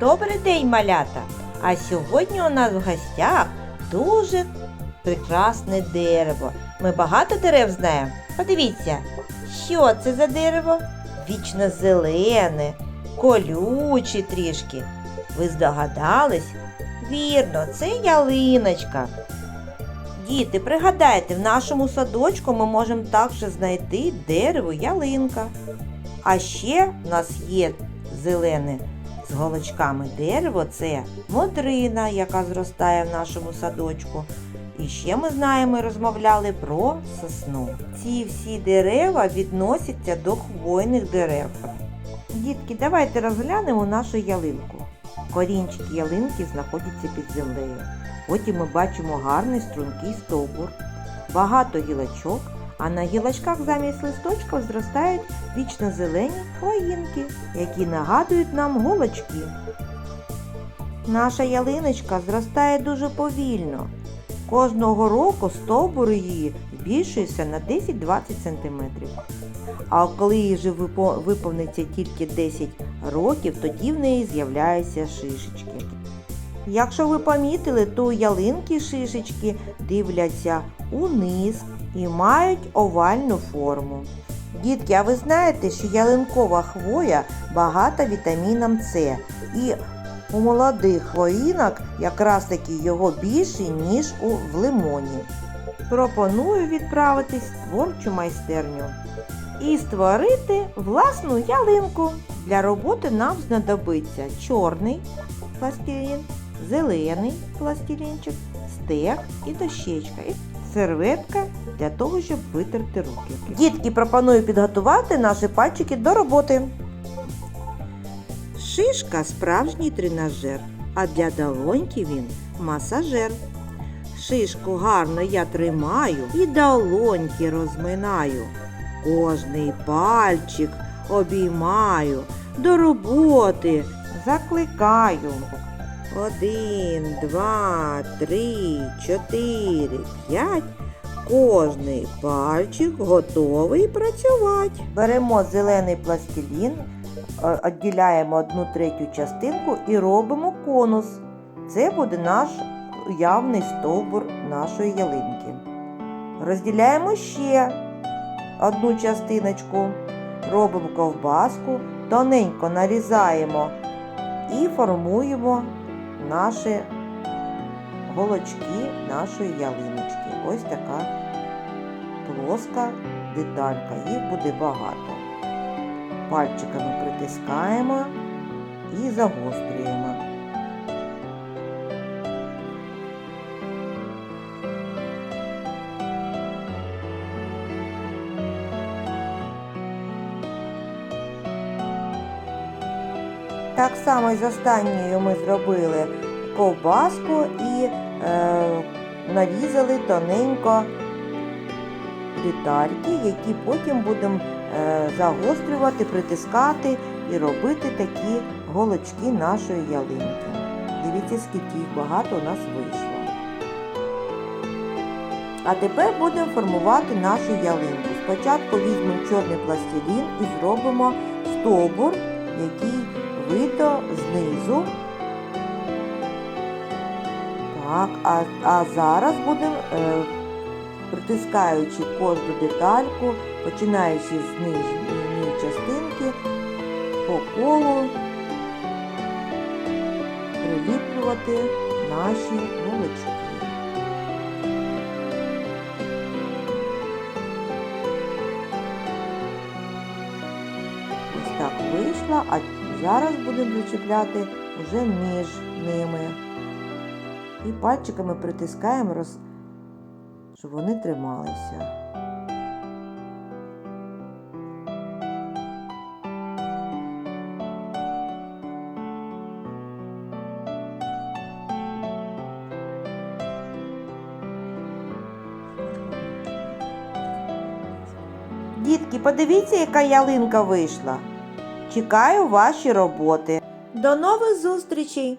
Добрий день, малята! А сьогодні у нас в гостях дуже прекрасне дерево. Ми багато дерев знаємо. Подивіться, що це за дерево? Вічно зелене, колюче трішки. Ви здогадались? Вірно, це ялиночка. Діти, пригадайте, в нашому садочку ми можемо також знайти дерево ялинка. А ще в нас є зелене з голочками дерево це модрина, яка зростає в нашому садочку. І ще ми знаємо і розмовляли про сосну. Ці всі дерева відносяться до хвойних дерев. Дітки, давайте розглянемо нашу ялинку. Корінчики ялинки знаходяться під землею. Потім ми бачимо гарний стрункий стовбур, багато гілочок, а на гілочках замість листочків зростають вічно зелені хвоїнки, які нагадують нам голочки. Наша ялиночка зростає дуже повільно. Кожного року стовбур її збільшується на 10-20 см. А коли їй вже виповниться тільки 10 років, тоді в неї з'являються шишечки. Якщо ви помітили, то ялинки шишечки дивляться униз і мають овальну форму. Дітки, а ви знаєте, що ялинкова хвоя багата вітаміном С. І у молодих хвоїнок якраз таки його більше, ніж у в лимоні. Пропоную відправитись в творчу майстерню і створити власну ялинку. Для роботи нам знадобиться чорний пластилін, зелений пластилінчик, стег і дощечка. І серветка для того, щоб витерти руки. Дітки, пропоную підготувати наші пальчики до роботи. Шишка справжній тренажер, а для долоньки він масажер. Шишку гарно я тримаю і долоньки розминаю. Кожний пальчик обіймаю, до роботи закликаю. Один, два, три, чотири, п'ять. Кожний пальчик готовий працювати. Беремо зелений пластилін, е, відділяємо одну третю частинку і робимо конус. Це буде наш явний стовбур нашої ялинки. Розділяємо ще одну частиночку, робимо ковбаску, тоненько нарізаємо і формуємо наші голочки нашої ялиночки. Ось така плоска деталька, їх буде багато. Пальчиками притискаємо і загострюємо. Так само з останньою ми зробили ковбаску і е, нарізали тоненько детальки, які потім будемо е, загострювати, притискати і робити такі голочки нашої ялинки. Дивіться, скільки їх багато у нас вийшло. А тепер будемо формувати нашу ялинку. Спочатку візьмемо чорний пластилін і зробимо стовбур, який видно знизу. Так, а, а зараз будемо, е, притискаючи кожну детальку, починаючи з нижньої частинки, по колу приліплювати наші вулички. Ось так вийшло, зараз будемо зачіпляти вже між ними. І пальчиками притискаємо, роз... щоб вони трималися. Дітки, подивіться, яка ялинка вийшла. Чекаю ваші роботи. До нових зустрічей!